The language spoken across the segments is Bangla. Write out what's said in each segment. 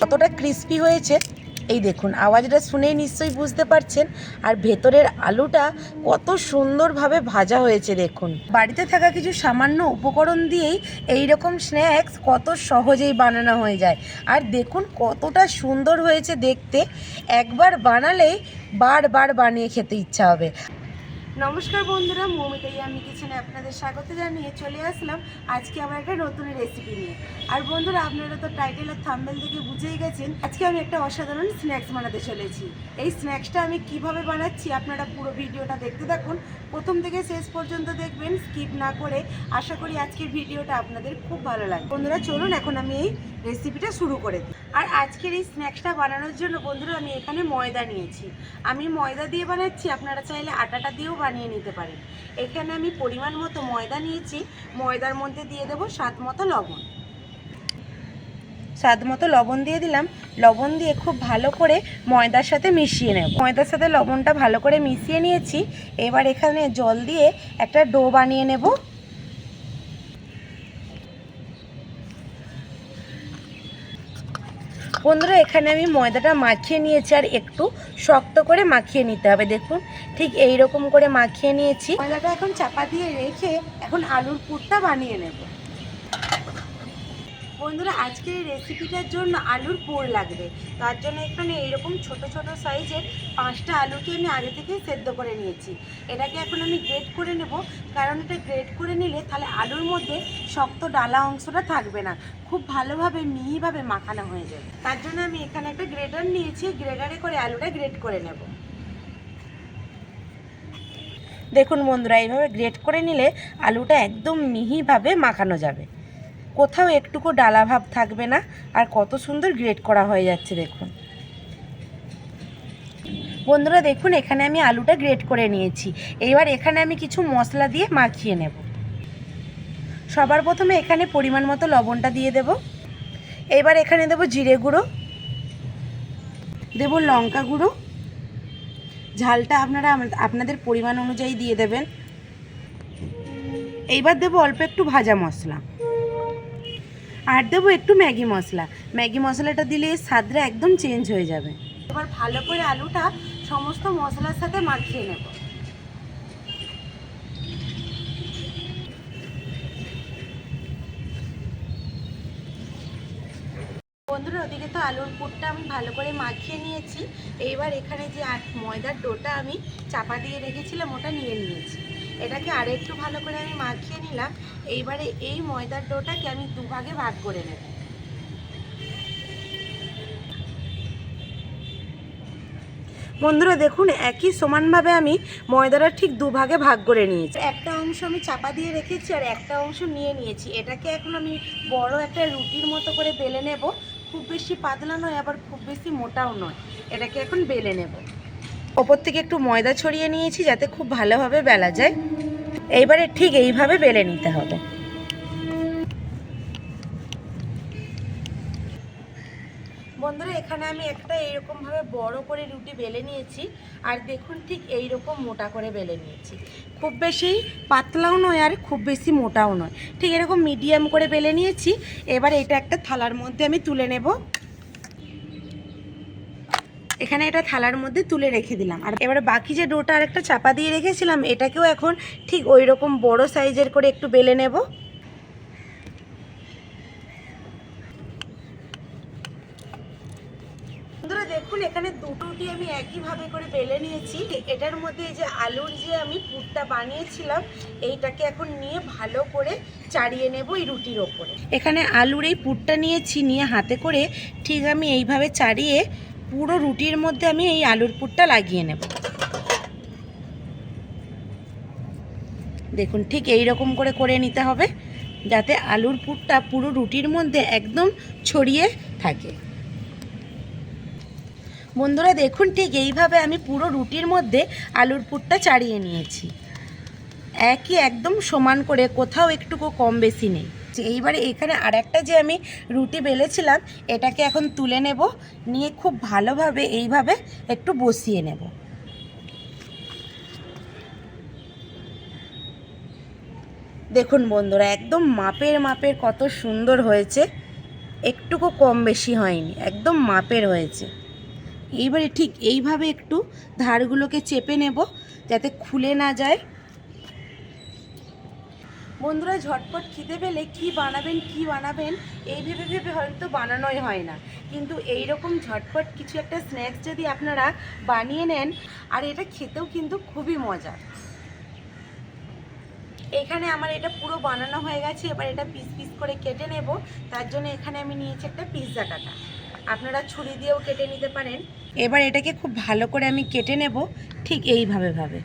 কতটা ক্রিস্পি হয়েছে, এই দেখুন, আওয়াজটা শুনেই নিশ্চয়ই বুঝতে পারছেন। আর ভেতরের আলুটা কত সুন্দরভাবে ভাজা হয়েছে, দেখুন। বাড়িতে থাকা কিছু সামান্য উপকরণ দিয়েই এই রকম স্ন্যাক্স কত সহজেই বানানো হয়ে যায়। আর দেখুন, কতটা সুন্দর হয়েছে দেখতে। একবার বানালেই বারবার বানিয়ে খেতে ইচ্ছা হবে। নমস্কার বন্ধুরা, মৌমিতাই আমি কিচেনে আপনাদের স্বাগত জানিয়ে চলে আসলাম। আজকে আমার একটা নতুন রেসিপি নিয়ে। আর বন্ধুরা, আপনারা তো টাইটেল আর থাম্বেল দেখে বুঝেই গেছেন, আজকে আমি একটা অসাধারণ স্ন্যাক্স বানাতে চলেছি। এই স্ন্যাক্সটা আমি কীভাবে বানাচ্ছি আপনারা পুরো ভিডিওটা দেখতে থাকুন। প্রথম থেকে শেষ পর্যন্ত দেখবেন স্কিপ না করে আশা করি আজকের ভিডিওটা আপনাদের খুব ভালো লাগে বন্ধুরা, চলুন এখন আমি এই রেসিপিটা শুরু করে দিই। আর আজকের এই স্ন্যাক্সটা বানানোর জন্য বন্ধুরা, আমি এখানে ময়দা নিয়েছি। আমি ময়দা দিয়ে বানাচ্ছি, আপনারা চাইলে আটাটা দিয়েও বানিয়ে নিতে পারেন এখানে আমি পরিমাণ মতো ময়দা নিয়েছি। ময়দার মধ্যে দিয়ে দেবো স্বাদ মতো লবণ। স্বাদ মতো লবণ দিয়ে দিলাম। লবণ দিয়ে খুব ভালো করে ময়দার সাথে মিশিয়ে নেব। ময়দার সাথে লবণটা ভালো করে মিশিয়ে নিয়েছি। এবার এখানে জল দিয়ে একটা ডো বানিয়ে নেব। বন্ধুরা, এখানে আমি ময়দাটা মাখিয়ে নিয়েছি আর একটু শক্ত করে মাখিয়ে নিতে হবে, দেখুন। ঠিক এই রকম করে মাখিয়ে নিয়েছি। ময়দাটা এখন চাপা দিয়ে রেখে এখন আলুর পুরটা বানিয়ে নেব। বন্ধুরা, আজকের এই রেসিপিটার জন্য আলুর পোড় লাগবে। তার জন্য এখানে এইরকম ছোট ছোট সাইজের পাঁচটা আলুকে আমি আগে থেকেই সেদ্ধ করে নিয়েছি। এটাকে এখন আমি গ্রেট করে নেব। কারণ এটা গ্রেট করে নিলে তাহলে আলুর মধ্যে শক্ত ডালা অংশটা থাকবে না। খুব ভালোভাবে, মিহিভাবে মাখানো হয়ে যাবে। তার জন্য আমি এখানে একটা গ্রেটার নিয়েছি। গ্রেটারে করে আলুটা গ্রেট করে নেব। দেখুন বন্ধুরা, এইভাবে গ্রেট করে নিলে আলুটা একদম মিহিভাবে মাখানো যাবে। কোথাও একটুকু ডালা ভাব থাকবে না, আর কত সুন্দর গ্রেট করা হয়ে যাচ্ছে দেখুন। বন্ধুরা দেখুন, এখানে আমি আলুটা গ্রেট করে নিয়েছি। এবার এখানে আমি কিছু মশলা দিয়ে মাখিয়ে নেব। সবার প্রথমে এখানে পরিমাণ মতো লবণটা দিয়ে দেব। এবার এখানে দেব জিরে গুঁড়ো। দেব লঙ্কা গুঁড়ো। ঝালটা আপনারা আপনাদের পরিমাণ অনুযায়ী দিয়ে দেবেন। এইবার দেবো অল্প একটু ভাজা মশলা। আর দেবো একটু ম্যাগি মশলা। ম্যাগি মশলাটা দিলে স্বাদটা একদম চেঞ্জ হয়ে যাবে। এবার ভালো করে আলুটা সমস্ত মশলার সাথে মাখিয়ে নেব। বন্ধুরা, ওদিকে তো আলুর পুরটা আমি ভালো করে মাখিয়ে নিয়েছি। এইবার এখানে যে ময়দার ডোটা আমি চাপা দিয়ে রেখেছিলাম, ওটা নিয়ে নিয়েছি। এটাকে আরেকটু ভালো করে আমি মাখিয়ে নিলাম। এইবারে এই ময়দার ডোটাকে আমি দুভাগে ভাগ করে নেব। বন্ধুরা দেখুন একই সমানভাবে আমি ময়দাটা ঠিক দুভাগে ভাগ করে নিয়েছি। একটা অংশ আমি চাপা দিয়ে রেখেছি আর একটা অংশ নিয়ে নিয়েছি। এটাকে এখন আমি বড় একটা রুটির মতো করে বেলে নেব। খুব বেশি পাতলা নয় আবার খুব বেশি মোটাও নয়। এটাকে এখন বেলে নেব। ওপর থেকে একটু ময়দা ছড়িয়ে নিয়েছি যাতে খুব ভালোভাবে বেলা যায়। এইবারে ঠিক এইভাবে বেলে নিতে হবে। বন্ধুরা, এখানে আমি একটা এইরকমভাবে বড় করে রুটি বেলে নিয়েছি, আর দেখুন ঠিক এই রকম মোটা করে বেলে নিয়েছি। খুব বেশি পাতলাও নয় আর খুব বেশি মোটাও নয়। ঠিক এরকম মিডিয়াম করে বেলে নিয়েছি। এবার এটা একটা থালার মধ্যে আমি তুলে নেব। এখানে এটা থালার মধ্যে তুলে রেখে দিলাম। আর এবারে বাকি যে ডোটা আর একটা চাপা দিয়ে রেখেছিলাম, এটাকেও এখন ঠিক ওই রকম বড় সাইজের করে একটু বেলে নেব। দেখুন, এখানে দুটোটি আমি একইভাবে করে বেলে নিয়েছি। এটার মধ্যে যে আলুর যে আমি পুরটা বানিয়েছিলাম, এইটাকে এখন নিয়ে ভালো করে চাড়িয়ে নেব এই রুটির ওপরে। এখানে আলুর এই পুরটা নিয়েছি, নিয়ে হাতে করে ঠিক আমি এইভাবে চাড়িয়ে পুরো রুটির মধ্যে আমি এই আলুর পুরটা লাগিয়ে নেব। দেখুন, ঠিক এই রকম করে করে নিতে হবে যাতে আলুর পুরটা পুরো রুটির মধ্যে একদম ছড়িয়ে থাকে। বন্ধুরা, দেখুন, ঠিক এইভাবে আমি পুরো রুটির মধ্যে আলুর পুরটা চাড়িয়ে নিয়েছি। একই একদম সমান করে, কোথাও একটুকু কম বেশি নেই। এইবারে এখানে আর একটা যে আমি রুটি বেলেছিলাম, এটাকে এখন তুলে নেব, নিয়ে খুব ভালোভাবে এইভাবে একটু বসিয়ে নেব। দেখুন বন্ধুরা, একদম মাপের মাপের কত সুন্দর হয়েছে, একটুকু কম বেশি হয়নি, একদম মাপের হয়েছে। এইবারে ঠিক এইভাবে একটু ধারগুলোকে চেপে নেব, যাতে খুলে না যায়। বন্ধুরা ঝটপট খিদে পেলে কি বানাবেন কি বানাবেন, এই ভেবে ভেবে হয়তো বানানোই হয় না। কিন্তু এই রকম ঝটপট কিছু একটা স্ন্যাক্স যদি আপনারা বানিয়ে নেন, আর এটা খেতেও কিন্তু খুবই মজা। এখানে আমার এটা পুরো বানানো হয়ে গেছে, এবার এটা পিস পিস করে কেটে নেব। তার জন্য এখানে আমি নিয়েছি একটা পিৎজা কাটা। আপনারা ছুরি দিয়েও কেটে নিতে পারেন। এবার এটাকে খুব ভালো করে আমি কেটে নেব, ঠিক এইভাবে ভাবে।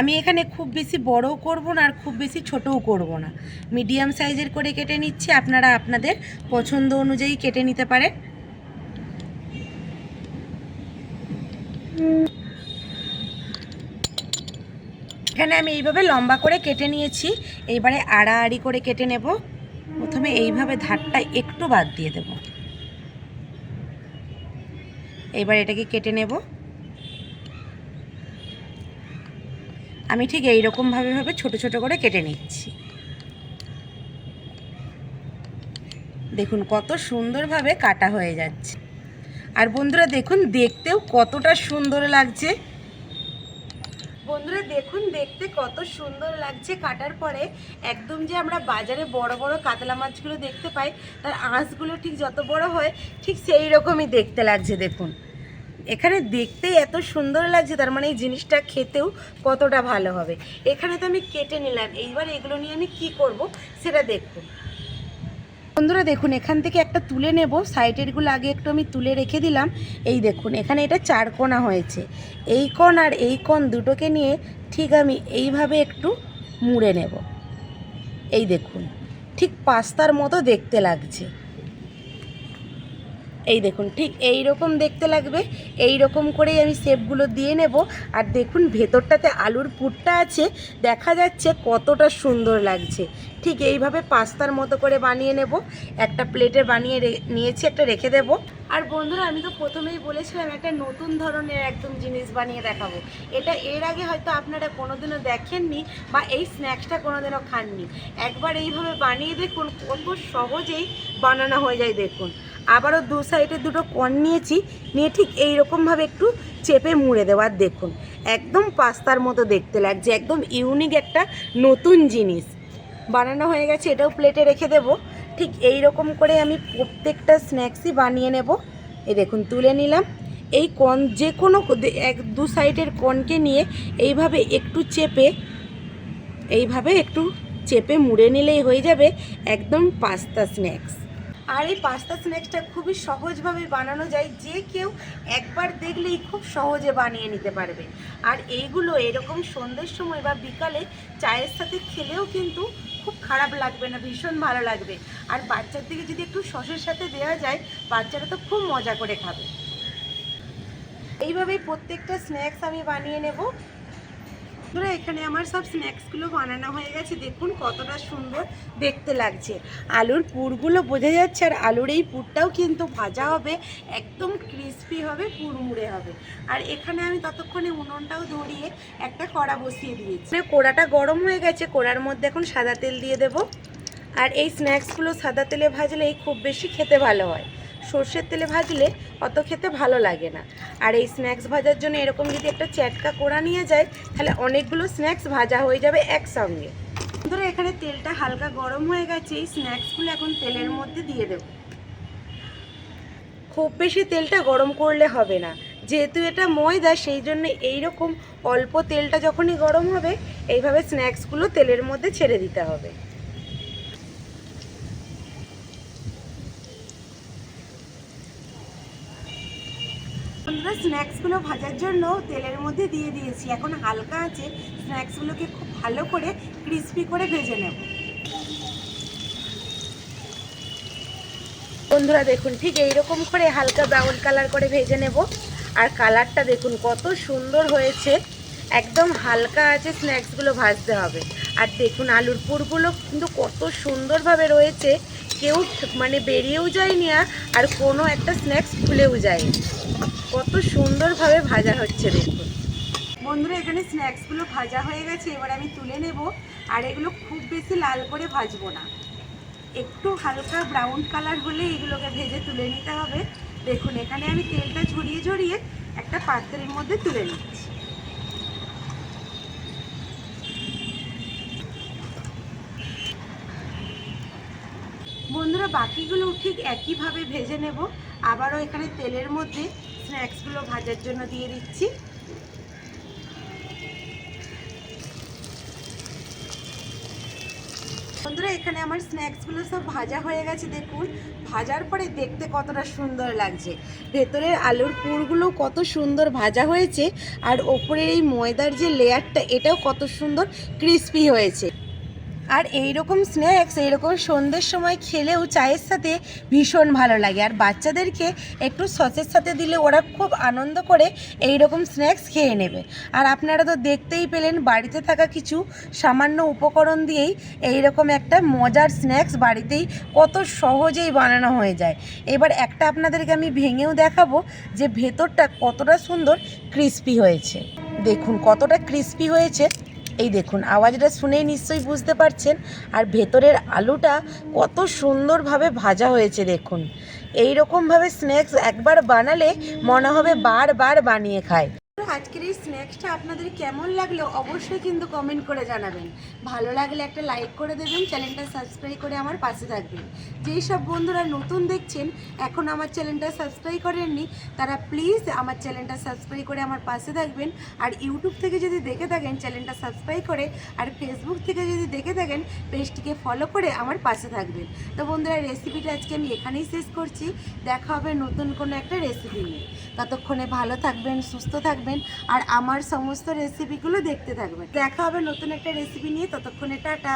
আমি এখানে খুব বেশি বড়ও করব না আর খুব বেশি ছোটও করব না। মিডিয়াম সাইজের করে কেটে নিচ্ছি, আপনারা আপনাদের পছন্দ অনুযায়ী কেটে নিতে পারেন। এখানে আমি এইভাবে লম্বা করে কেটে নিয়েছি, এইবারে আড়াআড়ি করে কেটে নেব। প্রথমে এইভাবে ধারটা একটু বাদ দিয়ে দেব। এবার এটাকে কেটে নেব। আমি ঠিক এই রকমভাবে ভাবে ছোট ছোট করে কেটে নিচ্ছি। দেখুন কত সুন্দরভাবে কাটা হয়ে যাচ্ছে। আর বন্ধুরা দেখুন, দেখতেও কতটা সুন্দর লাগছে। বন্ধুরা দেখুন, দেখতে কত সুন্দর লাগছে। কাটার পরে একদম যে আমরা বাজারে বড় বড় কাতলা মাছগুলো দেখতে পাই, তার আঁশগুলো ঠিক যত বড় হয়, ঠিক সেই রকমই দেখতে লাগছে, দেখুন। এখানে দেখতেই এত সুন্দর লাগছে, তার মানে এই জিনিসটা খেতেও কতটা ভালো হবে। এখানে তো আমি কেটে নিলাম, এইবার এগুলো নিয়ে আমি কি করব সেটা দেখুন বন্ধুরা দেখুন, এখান থেকে একটা তুলে নেব সাইডেরগুলো আগে একটু আমি তুলে রেখে দিলাম। এই দেখুন, এখানে এটা চার কোণা হয়েছে। এই কোণ আর এই কোণ দুটোকে নিয়ে ঠিক আমি এইভাবে একটু মুড়ে নেব। এই দেখুন, ঠিক পাস্তার মতো দেখতে লাগছে। এই দেখুন, ঠিক এই রকম দেখতে লাগবে। এই রকম করেই আমি শেপগুলো দিয়ে নেব। আর দেখুন, ভেতরটাতে আলুর পুরটা আছে। দেখা যাচ্ছে কতটা সুন্দর লাগছে। ঠিক এইভাবে পাস্তার মতো করে বানিয়ে নেব। একটা প্লেটে বানিয়ে নিয়েছি, একটা রেখে দেব। আর বন্ধুরা, আমি তো প্রথমেই বলেছিলাম, একটা নতুন ধরনের একদম জিনিস বানিয়ে দেখাবো। এটা এর আগে হয়তো আপনারা কোনোদিনও দেখেননি বা এই স্ন্যাক্সটা কোনোদিনও খাননি। একবার এইভাবে বানিয়ে দেখুন, কত সহজেই বানানো হয়ে যায় দেখুন। আবারও দু সাইডে দুটো কর্ন নিয়েছি, নিয়ে ঠিক এইরকমভাবে একটু চেপে মুড়ে দেওয়ার দেখুন। একদম পাস্তার মতো দেখতে লাগছে, একদম ইউনিক একটা নতুন জিনিস। বানানো হয়ে গেছে, এটাও প্লেটে রেখে দেব। ঠিক এই রকম করে আমি প্রত্যেকটা স্ন্যাক্সই বানিয়ে নেব। এই দেখুন, তুলে নিলাম। এই কন যে কোনো এক দু সাইডের কনকে নিয়ে এইভাবে একটু চেপে, এইভাবে একটু চেপে মুড়ে নিলেই হয়ে যাবে একদম পাস্তা স্ন্যাক্স। আর এই পাস্তা স্ন্যাক্সটা খুবই সহজভাবে বানানো যায়, যে কেউ একবার দেখলেই খুব সহজে বানিয়ে নিতে পারবে। আর এইগুলো এরকম সন্ধ্যের সময় বা বিকালে চায়ের সাথে খেলেও কিন্তু খুব খারাপ লাগবে না, ভীষণ ভালো লাগবে। আর বাচ্চার দিকে যদি একটু সসের সাথে দেওয়া যায়, বাচ্চারা তো খুব মজা করে খাবে। এইভাবেই প্রত্যেকটা স্ন্যাক্স আমি বানিয়ে নেব। বন্ধুরা, এখানে আমার সব স্ন্যাক্সগুলো বানানো হয়ে গেছে। দেখুন কতটা সুন্দর দেখতে লাগছে। আলুর পুরগুলো বোঝা যাচ্ছে, আর আলুর এই পুরটাও কিন্তু ভাজা হবে, একদম ক্রিস্পি হবে পুরমুড়ে হবে। আর এখানে আমি ততক্ষণে উনুনটাও ধরিয়ে একটা কড়া বসিয়ে দিয়েছি। মানে কড়াটা গরম হয়ে গেছে, কড়ার মধ্যে এখন সাদা তেল দিয়ে দেব। আর এই স্ন্যাক্সগুলো সাদা তেলে ভাজলেই খুব বেশি খেতে ভালো হয়। সর্ষের তেলে ভাজলে অত খেতে ভালো লাগে না। আর এই স্ন্যাক্স ভাজার জন্য এরকম যদি একটা চ্যাটকা কোড়া নিয়ে যায়, তাহলে অনেকগুলো স্ন্যাক্স ভাজা হয়ে যাবে একসঙ্গে। ধরো এখানে তেলটা হালকা গরম হয়ে গেছে, এই স্ন্যাক্সগুলো এখন তেলের মধ্যে দিয়ে দেব। খুব বেশি তেলটা গরম করলে হবে না। যেহেতু এটা ময়দা, সেই জন্য এইরকম অল্প তেলটা যখনই গরম হবে, এইভাবে স্ন্যাক্সগুলো তেলের মধ্যে ছেড়ে দিতে হবে। আমরা স্ন্যাক্সগুলো ভাজার জন্য তেলের মধ্যে দিয়ে দিয়েছি। এখন হালকা আছে, স্ন্যাক্সগুলোকে খুব ভালো করে ক্রিস্পি করে ভেজে নেব। বন্ধুরা দেখুন, ঠিক এইরকম করে হালকা ব্রাউন কালার করে ভেজে নেব। আর কালারটা দেখুন, কত সুন্দর হয়েছে। একদম হালকা আছে স্ন্যাক্সগুলো ভাজতে হবে। আর দেখুন, আলুর পুরগুলো কিন্তু কত সুন্দরভাবে রয়েছে। কেউ মানে বেরিয়েও যায়নি আর আর কোনো একটা স্ন্যাক্স খুলেও যায়নি। কত সুন্দরভাবে ভাজা হচ্ছে দেখুন। বন্ধুরা, এখানে স্ন্যাক্সগুলো ভাজা হয়ে গেছে, এবার আমি তুলে নেব। আর এগুলো খুব বেশি লাল করে ভাজবো না। একটু হালকা ব্রাউন কালার হলে এগুলোকে ভেজে তুলে নিতে হবে। দেখুন, এখানে আমি তেলটা ঝরিয়ে ঝরিয়ে একটা পাত্রের মধ্যে তুলে নিচ্ছি। বন্ধুরা, বাকিগুলো ঠিক একইভাবে ভেজে নেব। আবারও এখানে তেলের মধ্যে স্ন্যাক্সগুলো ভাজার জন্য দিয়ে দিচ্ছি। বন্ধুরা, এখানে আমার স্ন্যাক্সগুলো সব ভাজা হয়ে গেছে, দেখুন। ভাজার পরে দেখতে কতটা সুন্দর লাগছে। ভেতরের আলুর পুরগুলো কত সুন্দর ভাজা হয়েছে, আর ওপরের এই ময়দার যে লেয়ারটা, এটাও কত সুন্দর, ক্রিস্পি হয়েছে। আর এই রকম স্ন্যাক্স এইরকম সন্ধ্যের সময় খেলেও চায়ের সাথে ভীষণ ভালো লাগে। আর বাচ্চাদেরকে একটু সসের সাথে দিলে ওরা খুব আনন্দ করে এই রকম স্ন্যাক্স খেয়ে নেবে। আর আপনারা তো দেখতেই পেলেন, বাড়িতে থাকা কিছু সামান্য উপকরণ দিয়েই এই রকম একটা মজার স্ন্যাক্স বাড়িতেই কত সহজেই বানানো হয়ে যায়। এবার একটা আপনাদেরকে আমি ভেঙেও দেখাবো যে ভেতরটা কতটা সুন্দর ক্রিস্পি হয়েছে। দেখুন কতটা ক্রিস্পি হয়েছে। এই দেখুন, আওয়াজটা শুনেই নিশ্চয়ই বুঝতে পারছেন। আর ভেতরের আলুটা কত সুন্দরভাবে ভাজা হয়েছে, দেখুন। এই রকমভাবে স্ন্যাক্স একবার বানালে মনে হবে বারবার বানিয়ে খায়। আজকের এই স্ন্যাক্সটা আপনাদের কেমন লাগল অবশ্যই কিন্তু কমেন্ট করে জানাবেন। ভালো লাগলে একটা লাইক করে দেবেন চ্যানেলটা সাবস্ক্রাইব করে আমার পাশে থাকবেন। যেই সব বন্ধুরা নতুন দেখছেন, এখন আমার চ্যানেলটা সাবস্ক্রাইব করেননি, তারা প্লিজ আমার চ্যানেলটা সাবস্ক্রাইব করে আমার পাশে থাকবেন। আর ইউটিউব থেকে যদি দেখে থাকেন চ্যানেলটা সাবস্ক্রাইব করে, আর ফেসবুক থেকে যদি দেখে থাকেন পেজটিকে ফলো করে আমার পাশে থাকবেন। তো বন্ধুরা রেসিপিটা আজকে আমি এখানেই শেষ করছি। দেখা হবে নতুন কোনো একটা রেসিপি নিয়ে। ততক্ষণে ভালো থাকবেন, সুস্থ থাকবেন আর আমার সমস্ত রেসিপিগুলো দেখতে থাকবেন। দেখা হবে নতুন একটা রেসিপি নিয়ে, ততক্ষণে টাটা